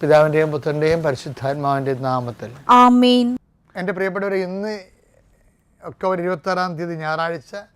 പിതാവിന്റെയും പുത്രന്റെയും പരിശുദ്ധാത്മാവിന്റെയും നാമത്തിൽ. ആമേൻ. എന്റെ പ്രിയപ്പെട്ടവർ ഇന്ന് ഒക്ടോബർ ഇരുപത്തി ആറാം തീയതി ഞായറാഴ്ച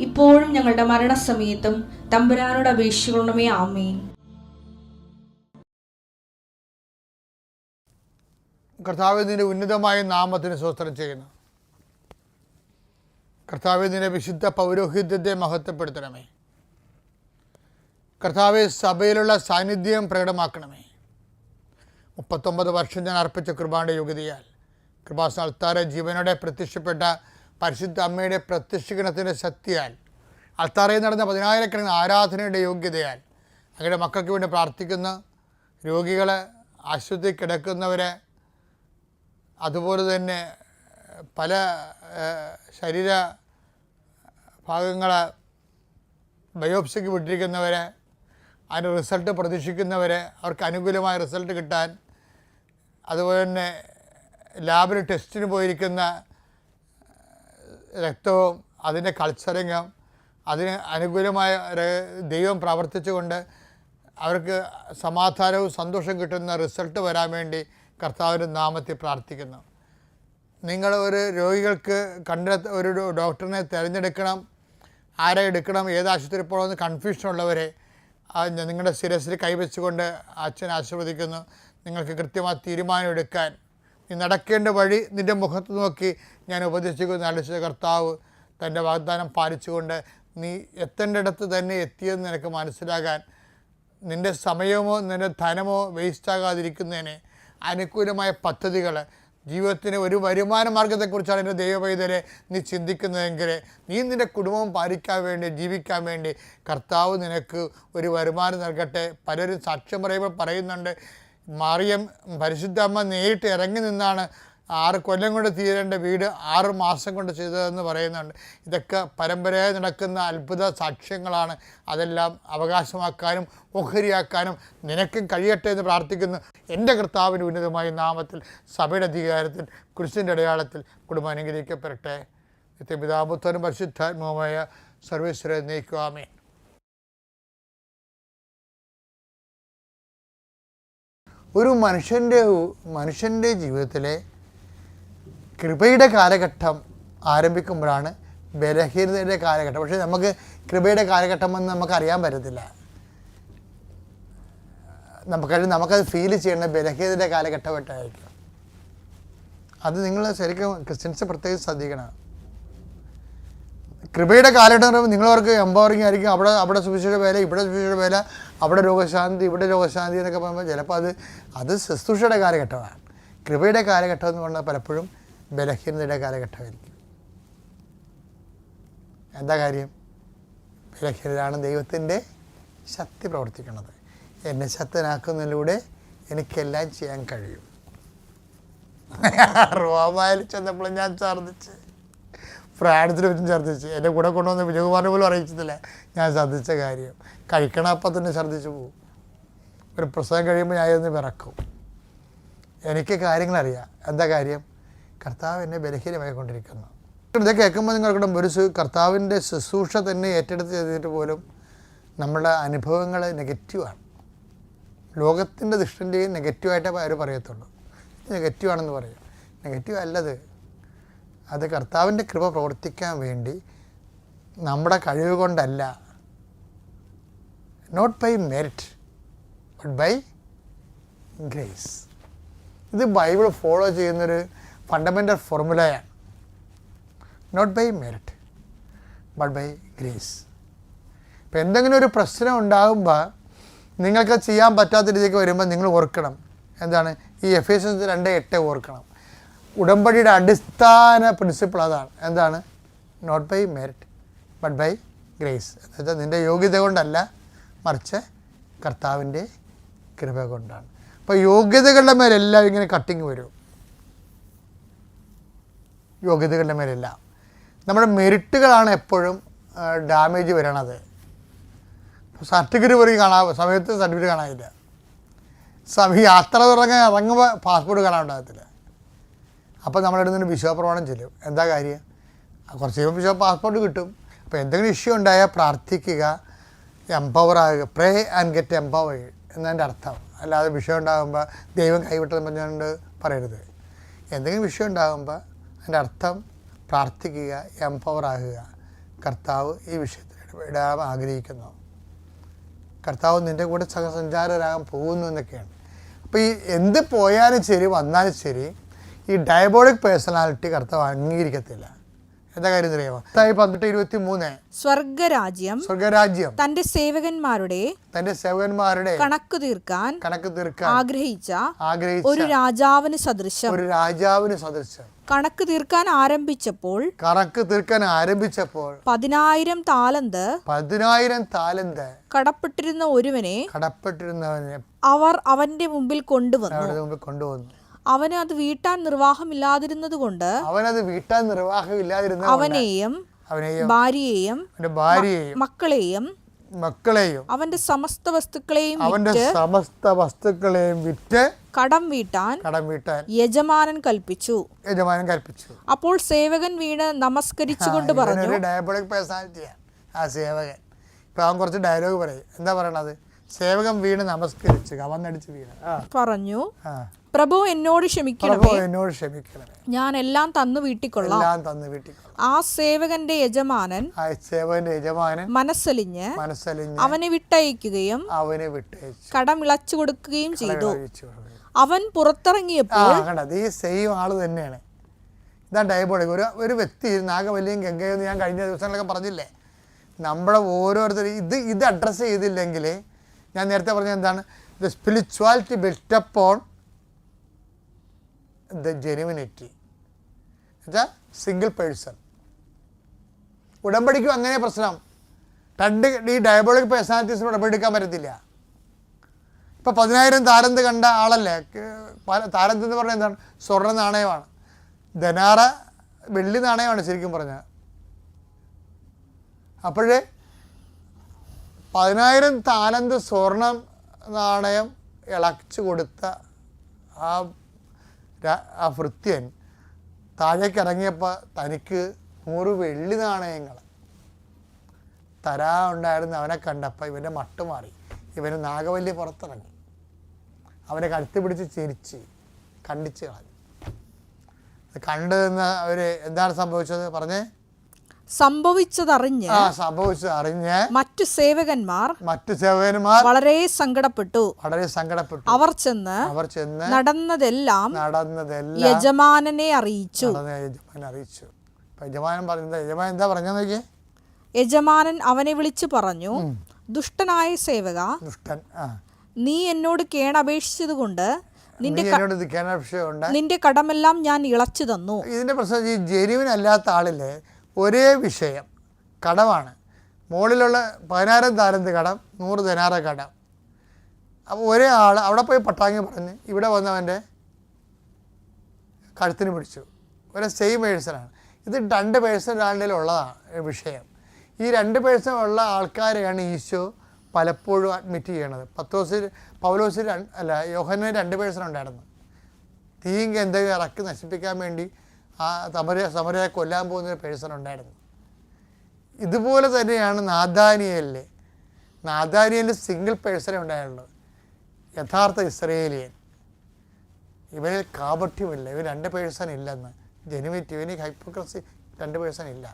ഇപ്പോഴും ഞങ്ങളുടെ മരണസമയത്തും തമ്പുരാനോട് അപേക്ഷിക്കണമേ ആമേൻ. കർത്താവിന്റെ ഉന്നതമായ നാമത്തിന് സ്വസ്ത്രം ചെയ്യുന്നു. കർത്താവ് നിന്റെ വിശുദ്ധ പൗരോഹിത്യത്തെ മഹത്വപ്പെടുത്തണമേ. കർത്താവെ സഭയിലുള്ള സാന്നിധ്യം പ്രകടമാക്കണമേ. മുപ്പത്തൊമ്പത് വർഷം ഞാൻ അർപ്പിച്ച കൃപാന്റെ യോഗ്യതയാൽ കൃപാസ അൾത്താര ജീവനോടെ പ്രത്യക്ഷപ്പെട്ട പരിശുദ്ധ അമ്മയുടെ പ്രത്യക്ഷീകരണത്തിന്റെ ശക്തിയാൽ അൾത്താറയിൽ നടന്ന പതിനായിരക്കണക്കിന് ആരാധനയുടെ യോഗ്യതയാൽ അങ്ങയുടെ മക്കൾക്ക് വേണ്ടി പ്രാർത്ഥിക്കുന്ന രോഗികളെ ആശുപത്രി കിടക്കുന്നവരെ അതുപോലെ തന്നെ പല ശരീര ഭാഗങ്ങളെ ബയോപ്സിക്ക് വിട്ടിരിക്കുന്നവരെ അതിന്റെ റിസൾട്ട് പ്രതീക്ഷിക്കുന്നവരെ അവർക്ക് അനുകൂലമായ റിസൾട്ട് കിട്ടാൻ അതുപോലെ തന്നെ ലാബിൽ ടെസ്റ്റിന് പോയിരിക്കുന്ന രക്തവും അതിന്റെ കൾച്ചറിങ്ങും അതിന് അനുകൂലമായ ദൈവം പ്രവർത്തിച്ചുകൊണ്ട് അവർക്ക് സമാധാനവും സന്തോഷം കിട്ടുന്ന റിസൾട്ട് വരാൻ വേണ്ടി കർത്താവിന്റെ നാമത്തിൽ പ്രാർത്ഥിക്കുന്നു. നിങ്ങൾ ഒരു രോഗികൾക്ക് കണ്ട ഒരു ഡോക്ടറിനെ തിരഞ്ഞെടുക്കണം. ആരെ എടുക്കണം ഏത് ആശുപത്രി പോകണമെന്ന് ഞ- നിങ്ങളുടെ ശിരസിൽ കൈവച്ചുകൊണ്ട് അച്ഛൻ ആശീർവദിക്കുന്നു. നിങ്ങൾക്ക് കൃത്യമായ തീരുമാനം എടുക്കാൻ നീ നടക്കേണ്ട വഴി നിന്റെ മുഖത്ത് നോക്കി ഞാൻ ഉപദേശിക്കുന്ന. അടിച്ച കർത്താവ് തന്റെ വാഗ്ദാനം പാലിച്ചുകൊണ്ട് നീ എത്തേണ്ടിടത്ത് തന്നെ എത്തിയെന്ന് നിനക്ക് മനസ്സിലാകാൻ നിന്റെ സമയമോ നിന്റെ ധനമോ വേസ്റ്റാകാതിരിക്കുന്നതിന് അനുകൂലമായ പദ്ധതികൾ ജീവിതത്തിന് ഒരു വരുമാന മാർഗത്തെക്കുറിച്ചാണ് എന്റെ ദൈവവൈദ്യരെ നീ ചിന്തിക്കുന്നതെങ്കിൽ നീ നിന്റെ കുടുംബം പാലിക്കാൻ വേണ്ടി ജീവിക്കാൻ വേണ്ടി കർത്താവ് നിനക്ക് ഒരു വരുമാനം നൽകട്ടെ. പലരും സാക്ഷ്യം പറയുമ്പോൾ പറയുന്നുണ്ട് മറിയം പരിശുദ്ധ അമ്മ നേരിട്ട് ഇറങ്ങി നിന്നാണ് ആറ് കൊല്ലം കൊണ്ട് തീരേണ്ട വീട് ആറ് മാസം കൊണ്ട് ചെയ്തതെന്ന് പറയുന്നുണ്ട്. ഇതൊക്കെ പരമ്പരയായി നടക്കുന്ന അത്ഭുത സാക്ഷ്യങ്ങളാണ്. അതെല്ലാം അവകാശമാക്കാനും ഓഹരിയാക്കാനും നിനക്കും കഴിയട്ടെ എന്ന് പ്രാർത്ഥിക്കുന്നു. എന്റെ കർത്താവിന്റെ ഉന്നതമായ നാമത്തിൽ സഭയുടെ അധികാരത്തിൽ കുരിശിന്റെ അടയാളത്തിൽ കുടുംബം അനുഗ്രഹിക്കപ്പെടട്ടെ. നിത്യപിതാപുത്രനും പരിശുദ്ധാത്മാവായ സർവേശ്വരെ നയിക്കുവാമേ ഒരു മനുഷ്യന്റെ മനുഷ്യന്റെ ജീവിതത്തിലെ കൃപയുടെ കാലഘട്ടം ആരംഭിക്കുമ്പോഴാണ് ബലഹീനതയുടെ കാലഘട്ടം. പക്ഷേ നമുക്ക് കൃപയുടെ കാലഘട്ടം എന്ന് നമുക്കറിയാൻ പറ്റത്തില്ല. നമുക്ക് നമുക്കത് ഫീൽ ചെയ്യേണ്ട ബലഹീനതയുടെ കാലഘട്ടമായിട്ടായിരിക്കും അത് നിങ്ങൾ ശരിക്കും ക്രിസ്ത്യൻസ് പ്രത്യേകിച്ച് ശ്രദ്ധിക്കണം. കൃപയുടെ കാലഘട്ടം നിങ്ങളവർക്ക് എംപവറിങ് ആയിരിക്കും. അവിടെ അവിടെ സുവിശേഷ വേല ഇവിടെ സുവിശേഷ വേല അവിടെ രോഗശാന്തി ഇവിടെ രോഗശാന്തി എന്നൊക്കെ പറയുമ്പോൾ ചിലപ്പോൾ അത് അത് ശുശ്രൂഷയുടെ കാലഘട്ടമാണ്. കൃപയുടെ കാലഘട്ടം എന്ന് പറഞ്ഞാൽ പലപ്പോഴും ബലഹീനതയുടെ കാലഘട്ടമായിരിക്കും. എന്താ കാര്യം? ബലഹീനതയാണ് ദൈവത്തിന്റെ ശക്തി പ്രവർത്തിക്കുന്നത്. എന്നെ ശക്തനാക്കുന്നതിലൂടെ എനിക്കെല്ലാം ചെയ്യാൻ കഴിയും. റോമായിൽ ചെന്നപ്പോൾ ഞാൻ ഛർദ്ദിച്ച്. ഫ്രാൻസിൽ വെച്ചും ഛർദ്ദിച്ച്. എന്റെ കൂടെ കൊണ്ടുവന്ന വിജയകുമാറിനെ പോലും അറിയിച്ചിട്ടില്ല. ഞാൻ ഛർദ്ദിച്ച കാര്യം. കഴിക്കണ അപ്പം തന്നെ ഛർദ്ദിച്ച് പോകും ഒരു പ്രസവം കഴിയുമ്പോൾ ഞാൻ ഇതൊന്ന് വിറക്കും. എനിക്ക് കാര്യങ്ങളറിയാം. എന്താ കാര്യം? കർത്താവ് എന്നെ ബലഹീനമായി കൊണ്ടിരിക്കുന്നു. ഇത് കേൾക്കുമ്പോൾ നിങ്ങൾക്കിടെ ഒരു കർത്താവിന്റെ ശുശ്രൂഷ തന്നെ ഏറ്റെടുത്ത് ചെയ്തിട്ട് പോലും നമ്മുടെ അനുഭവങ്ങൾ നെഗറ്റീവാണ് ലോകത്തിന്റെ ദൃഷ്ടിന്റെയും നെഗറ്റീവായിട്ടേ അവർ പറയത്തുള്ളൂ. നെഗറ്റീവാണെന്ന് പറയും. നെഗറ്റീവ് അല്ലത്. അത് കർത്താവിന്റെ കൃപ പ്രവർത്തിക്കാൻ വേണ്ടി നമ്മുടെ കഴിവ് കൊണ്ടല്ല. Not by merit but by grace ഇത് ബൈബിൾ ഫോളോ ചെയ്യുന്നൊരു fundamental ഫോർമുലയാണ് not by merit but by grace ഇപ്പം എന്തെങ്കിലും ഒരു പ്രശ്നം ഉണ്ടാകുമ്പോൾ നിങ്ങൾക്ക് ചെയ്യാൻ പറ്റാത്ത രീതിക്ക് വരുമ്പോൾ നിങ്ങൾ ഓർക്കണം. എന്താണ്? ഈ എഫ് എസ് രണ്ട് എട്ട് ഓർക്കണം. ഉടമ്പടിയുടെ അടിസ്ഥാന പ്രിൻസിപ്പിൾ അതാണ്. എന്താണ്? Not by merit but by grace അതായത് നിന്റെ യോഗ്യത കൊണ്ടല്ല മറിച്ച് കർത്താവിന്റെ കൃപ കൊണ്ടാണ്. അപ്പോൾ യോഗ്യതകളുടെ മേലെല്ലാം ഇങ്ങനെ കട്ടിങ് വരും. യോഗ്യതകളുടെ മേലെല്ലാം നമ്മുടെ മെറിറ്റുകളാണ് എപ്പോഴും ഡാമേജ് വരണത്. സർട്ടിഫിക്കറ്റ് പോലും കാണാ സമയത്ത് സർട്ടിഫിക്കറ്റ് കാണാനില്ല. സമയം യാത്ര തുടങ്ങാൻ ഇറങ്ങുമ്പോൾ പാസ്പോർട്ട് കാണാൻ ഉണ്ടാകത്തില്ല അപ്പോൾ നമ്മുടെ അടുത്ത് നിന്ന് വിശ്വപ്രമാണം ചെല്ലും. എന്താ കാര്യം? കുറച്ച് കഴിയുമ്പോൾ വിശ്വ പാസ്പോർട്ട് കിട്ടും. അപ്പോൾ എന്തെങ്കിലും ഇഷ്യൂ ഉണ്ടായാൽ പ്രാർത്ഥിക്കുക എംപവർ ആകുക. പ്രേ ആൻഡ് ഗെറ്റ് എംപവർ എന്നതിന്റെ അർത്ഥം. അല്ലാതെ വിഷയം ഉണ്ടാകുമ്പോൾ ദൈവം കൈവിട്ടെന്ന് പറഞ്ഞുകൊണ്ട് പറയരുത്. എന്തെങ്കിലും വിഷയം ഉണ്ടാകുമ്പോൾ അതിന്റെ അർത്ഥം പ്രാർത്ഥിക്കുക എംപവർ ആകുക. കർത്താവ് ഈ വിഷയത്തിൽ ഇടപെടാൻ ആഗ്രഹിക്കുന്നു. കർത്താവ് നിന്റെ കൂടെ സഹസഞ്ചാരരാകാൻ പോകുന്നു എന്നൊക്കെയാണ്. അപ്പോൾ ഈ എന്ത് പോയാലും ശരി വന്നാലും ശരി ഈ ഡയബോളിക് പേഴ്സണാലിറ്റി കർത്താവ് അംഗീകരിക്കത്തില്ല. എന്താ കാര്യം അറിയാമോ പതിനെട്ട് ഇരുപത്തി മൂന്ന് സ്വർഗരാജ്യം സ്വർഗരാജ്യം തന്റെ സേവകന്മാരുടെ തന്റെ സേവകന്മാരുടെ കണക്ക് തീർക്കാൻ കണക്ക് തീർക്കാൻ ആഗ്രഹിച്ച ആഗ്രഹിച്ച ഒരു രാജാവിന് സദൃശം ഒരു രാജാവിന് സദൃശം കണക്ക് തീർക്കാൻ ആരംഭിച്ചപ്പോൾ കണക്ക് തീർക്കാൻ ആരംഭിച്ചപ്പോൾ പതിനായിരം താലന്ത് പതിനായിരം താലന്ത് കടപ്പെട്ടിരുന്ന ഒരുവനെ കടപ്പെട്ടിരുന്നവനെ അവർ അവന്റെ മുമ്പിൽ കൊണ്ടുവന്നു. കൊണ്ടുവന്നു. അവന് അത് വീട്ടാൻ നിർവാഹമില്ലാതിരുന്നതുകൊണ്ട് അവനത് വീട്ടാൻ നിർവാഹമില്ലാതിരുന്ന അവനെയും അവനെയും ഭാര്യയെയും അവന്റെ ഭാര്യയെയും മക്കളെയും മക്കളെയും അവന്റെ സമസ്ത വസ്തുക്കളെയും അവന്റെ സമസ്ത വസ്തുക്കളെയും വിറ്റ് കടം വീട്ടാൻ കടം വീട്ടാൻ യജമാനൻ കൽപ്പിച്ചു. യജമാനൻ കൽപ്പിച്ചു. അപ്പോൾ സേവകൻ വീണ് നമസ്കരിച്ചുകൊണ്ട് പറഞ്ഞു. ഡയബോളിക് പേഴ്സണാലിറ്റിയാണ് ആ സേവകൻ. ഇപ്പൊ അവൻ കുറച്ച് ഡയലോഗ് പറയും. എന്താ പറയണത്? സേവകൻ വീണ് നമസ്കരിച്ചു കവന്നടിച്ച് വീണ്. പറഞ്ഞു പ്രഭു എന്നോട് ക്ഷമിക്കണം പ്രഭു എന്നോട് ക്ഷമിക്കണമേ. ഞാൻ എല്ലാം തന്നു വീട്ടിക്കൊള്ളാം. എല്ലാം തന്നു വീട്ടിൽ ആ സേവകന്റെ യജമാനൻ ആ സേവകന്റെ യജമാനൻ മനസ്സലിഞ്ഞ് മനസ്സലിഞ്ഞ് അവനെ വിട്ടയക്കുകയും അവനെ വിട്ടയച്ചു കടം ഇളച്ചു കൊടുക്കുകയും ചെയ്തു. അവൻ പുറത്തിറങ്ങിയപ്പോൾ ഈ സെയിം ആൾ തന്നെയാണ്. ഇതാ ഡയബോളിക് ഒരു ഒരു വ്യക്തി നാഗവല്ലിയും ഗംഗയും ഞാൻ കഴിഞ്ഞ ദിവസങ്ങളൊക്കെ പറഞ്ഞില്ലേ? നമ്മുടെ ഓരോരുത്തരും ഇത് ഇത് അഡ്രസ്സ് ചെയ്തില്ലെങ്കിൽ ഞാൻ നേരത്തെ പറഞ്ഞ എന്താണ്? The spirituality built up on the genuinity എന്നുവെച്ചാൽ സിംഗിൾ പേഴ്സൺ ഉടമ്പടിക്കും അങ്ങനെ പ്രശ്നം. രണ്ട് ഈ ഡയബോളിക് പേഴ്സണാലിറ്റീസിന് ഉടമ്പടിക്കാൻ പറ്റത്തില്ല. ഇപ്പം പതിനായിരം താരന്ത് കണ്ട ആളല്ലേ? താരന്ത് എന്ന് പറഞ്ഞാൽ എന്താണ്? സ്വർണ നാണയമാണ്. ധനാറ വെള്ളി നാണയമാണ് ശരിക്കും പറഞ്ഞാൽ. അപ്പോഴേ പതിനായിരം താലന്ത് സ്വർണം നാണയം ഇളച്ചു കൊടുത്ത ആ ആ ഭൃത്യൻ താഴേക്ക് ഇറങ്ങിയപ്പോൾ തനിക്ക് നൂറ് വെള്ളി നാണയങ്ങൾ തരാ ഉണ്ടായിരുന്ന അവനെ കണ്ടപ്പോൾ ഇവന്റെ മട്ട് മാറി. ഇവന് നാഗവല്ലി പുറത്തിറങ്ങി. അവനെ കഴുത്ത് പിടിച്ച് ചിരിച്ച് കണ്ടിച്ച് കളഞ്ഞു. കണ്ടു നിന്ന് അവർ എന്താണ് സംഭവിച്ചത്? പറഞ്ഞേ? സംഭവിച്ചതറിഞ്ഞ് ആ സംഭവിച്ചതറിഞ്ഞ് മറ്റു സേവകന്മാർ മറ്റു സേവകന്മാർ വളരെ സങ്കടപ്പെട്ടു. വളരെ സങ്കടപ്പെട്ടു. അവർ ചെന്ന് അവർ ചെന്ന് നടന്നതെല്ലാം നടന്നതെല്ലാം യജമാനനെ അറിയിച്ചു. അറിയിച്ചു. യജമാനൻ പറഞ്ഞത് യജമാനൻ എന്താ പറഞ്ഞു നോക്കിയേ? യജമാനൻ അവനെ വിളിച്ചു പറഞ്ഞു ദുഷ്ടനായ സേവക ദുഷ്ടൻ നീ എന്നോട് കേണപേക്ഷിച്ചത് കൊണ്ട് നിന്റെ നിന്റെ കടമെല്ലാം ഞാൻ ഇളച്ചു തന്നു. ഇതിന്റെ പ്രശ്നം ഈ ജെനുവിൻ അല്ലാത്ത ആളിൽ ഒരേ വിഷയം. കടമാണ്. മുകളിലുള്ള പതിനായിരം താരന്ത് കടം നൂറ് ദിനാറ കടം. അപ്പോൾ ഒരേ ആൾ അവിടെ പോയി പട്ടാങ്ങി പറഞ്ഞ് ഇവിടെ വന്നവന്റെ കഴുത്തിന് പിടിച്ചു. ഒരേ സെയിം പേഴ്സണാണ് ഇത് രണ്ട് പേഴ്സൺ ഒരാളുടെ ഉള്ളതാണ് വിഷയം. ഈ രണ്ട് പേഴ്സൺ ഉള്ള ആൾക്കാരെയാണ് ഈശോ പലപ്പോഴും അഡ്മിറ്റ് ചെയ്യണത്. പത്തോസിൽ പൗലോസിൽ അല്ല യോഹന് രണ്ട് പേഴ്സൺ ഉണ്ടായിരുന്നു. തീയും എന്തെങ്കിലും ഇറക്കി നശിപ്പിക്കാൻ വേണ്ടി ആ സമര സമരയെ കൊല്ലാൻ പോകുന്ന ഒരു പേഴ്സൺ ഉണ്ടായിരുന്നു. ഇതുപോലെ തന്നെയാണ് നാദാനിയലിൽ നാദാനിയലിൽ സിംഗിൾ പേഴ്സണേ ഉണ്ടായിരുന്നുള്ളത് യഥാർത്ഥ ഇസ്രയേലിയൻ. ഇവരിൽ കാപഠ്യമില്ല ഇവർ രണ്ട് പേഴ്സൺ ഇല്ലെന്ന്. ജനുവിറ്റി ഇവന് ഹൈപ്പോക്രസി രണ്ട് പേഴ്സൺ ഇല്ല.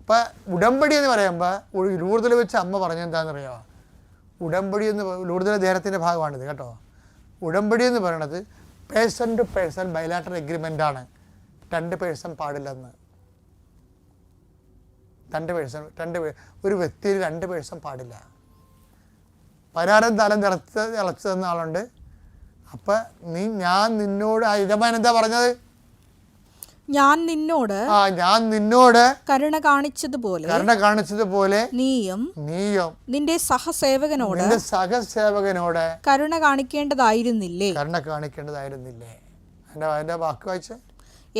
അപ്പം ഉടമ്പടി എന്ന് പറയുമ്പോൾ ലൂർദിൽ വെച്ച് അമ്മ പറഞ്ഞെന്താണെന്നറിയാമോ ഉടമ്പടി എന്ന് ലൂർദല ധ്യാനത്തിന്റെ ഭാഗമാണിത് കേട്ടോ. ഉടമ്പടി എന്ന് പറയണത് പേഴ്സൺ ടു പേഴ്സൺ ബൈലാറ്റർ എഗ്രിമെന്റാണ് രണ്ട് പേഴ്സൺ പാടില്ലെന്ന്. രണ്ട് പേഴ്സൺ രണ്ട് ഒരു വ്യക്തിയിൽ രണ്ട് പേഴ്സൺ പാടില്ല. പരാരം തലം തിളച്ച് തിളച്ച് തന്ന ആളുണ്ട്. അപ്പം നീ ഞാൻ നിന്നോട് യജമാൻ എന്താ പറഞ്ഞത്? ഞാൻ നിന്നോട് ആ ഞാൻ നിന്നോട് കരുണ കാണിച്ചതുപോലെ കരുണ കാണിച്ചതുപോലെ നീയും നീയും നിന്റെ സഹസേവകനോട് നിന്റെ സഹസേവകനോട് കരുണ കാണിക്കേണ്ടതായിരുന്നില്ലേ? കരുണ കാണിക്കേണ്ടതായിരുന്നില്ലേ? എന്റെ അതിന്റെ വാക്ക് വായിച്ച്?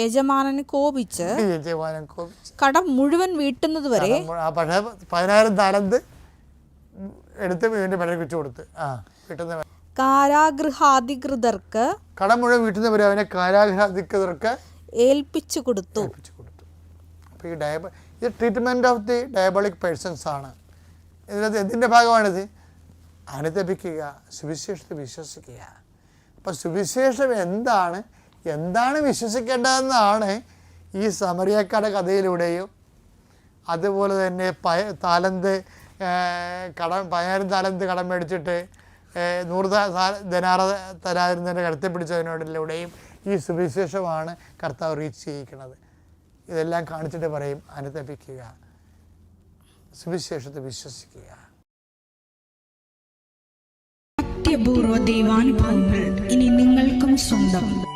യജമാനന് കോപിച്ച് യജമാനൻ കോപിച്ച്. കടം മുഴുവൻ വീട്ടുന്നത് വരെ പക്ഷേ പതിനായിരം താലന്ത് എടുത്ത് വീണ്ടും പഴയ വെച്ച് കൊടുത്ത്. ആ കിട്ടുന്ന കാരാഗൃഹാധികൃതർക്ക് കടം മുഴുവൻ വീട്ടുന്നവരെ അവനെ കാരാഗൃഹാധികൃതർക്ക് ഏൽപ്പിച്ചു കൊടുത്തു. ഏൽപ്പിച്ചു കൊടുത്തു. അപ്പോൾ ഈ ഡയബ ഇത് treatment of the diabolic persons ആണ്. ഇതിനകത്ത് എന്തിന്റെ ഭാഗമാണിത്? അനുദപിക്കുക സുവിശേഷത്തെ വിശ്വസിക്കുക. അപ്പോൾ സുവിശേഷം എന്താണ്? എന്താണ് വിശ്വസിക്കേണ്ടതെന്നാണ് ഈ സമരിയക്കാരുടെ കഥയിലൂടെയും അതുപോലെ തന്നെ പയ താലന്ത് കടം പതിനായിരം താലന്ത് കടം മേടിച്ചിട്ട് നൂറ് ധനാറ തരാതിരുന്നതിന്റെ കടത്തി പിടിച്ചതിനോടിലൂടെയും ഈ സുവിശേഷമാണ് കർത്താവ് റീച്ച് ചെയ്യിക്കുന്നത്. ഇതെല്ലാം കാണിച്ചിട്ട് പറയും അനുതപിക്കുക. സുവിശേഷത്തെ വിശ്വസിക്കുക. അത്യപൂർവ ദൈവാനുഭവങ്ങൾ ഇനി നിങ്ങൾക്കും സ്വന്തം.